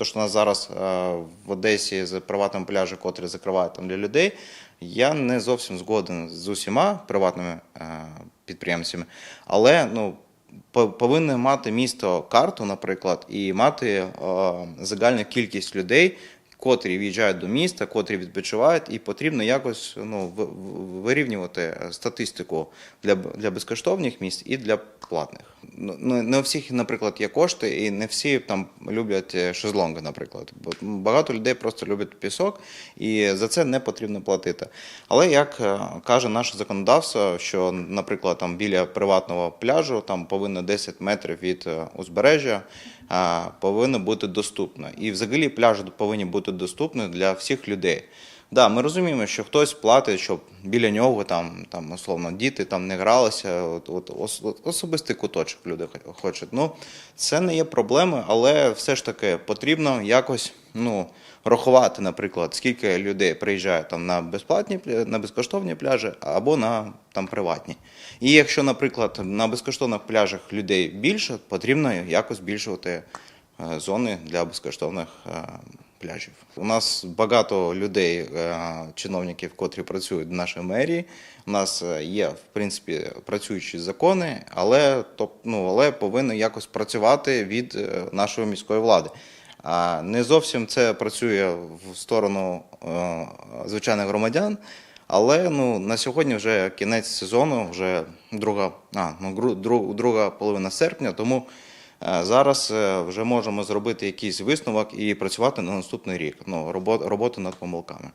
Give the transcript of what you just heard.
То, що у нас зараз е, в Одесі з приватним пляжем, котрі закривають там для людей, я не зовсім згоден з усіма приватними е, підприємцями, але ну. по- Повинне мати місто карту, наприклад, і мати е, загальну кількість людей, котрі в'їжджають до міста, котрі відпочивають, і потрібно якось ну, вирівнювати статистику для, для безкоштовних місць і для платних. Ну, Не не у всіх, наприклад, є кошти, і не всі там люблять е, шезлонги, наприклад. Багато людей просто люблять пісок, і за це не потрібно платити. Але як е, каже наше законодавство, що, наприклад, там біля приватного пляжу там повинно 10 метрів від е, узбережжя повинно бути доступно. І взагалі пляжі повинні бути доступні для всіх людей. Да, ми розуміємо, що хтось платить, щоб біля нього там, там условно діти там не гралися. От, от, особистий куточок люди хочуть. Ну це не є проблемою, але все ж таки потрібно якось ну рахувати, наприклад, скільки людей приїжджає там на безплатні на безкоштовні пляжі або на там приватні. І якщо, наприклад, на безкоштовних пляжах людей більше, потрібно якось збільшувати е, зони для безкоштовних е, пляжів. У нас багато людей, е, чиновників, котрі працюють в нашій мерії. У нас е, є в принципі працюючі закони, але топ- ну, але повинні якось працювати від е, нашої міської влади. А не зовсім це працює в сторону звичайних громадян. Але ну на сьогодні вже кінець сезону, вже друга, а, ну, друга половина серпня, тому зараз е, вже можемо зробити якийсь висновок і працювати на наступний рік. Ну, робот, роботу над помилками.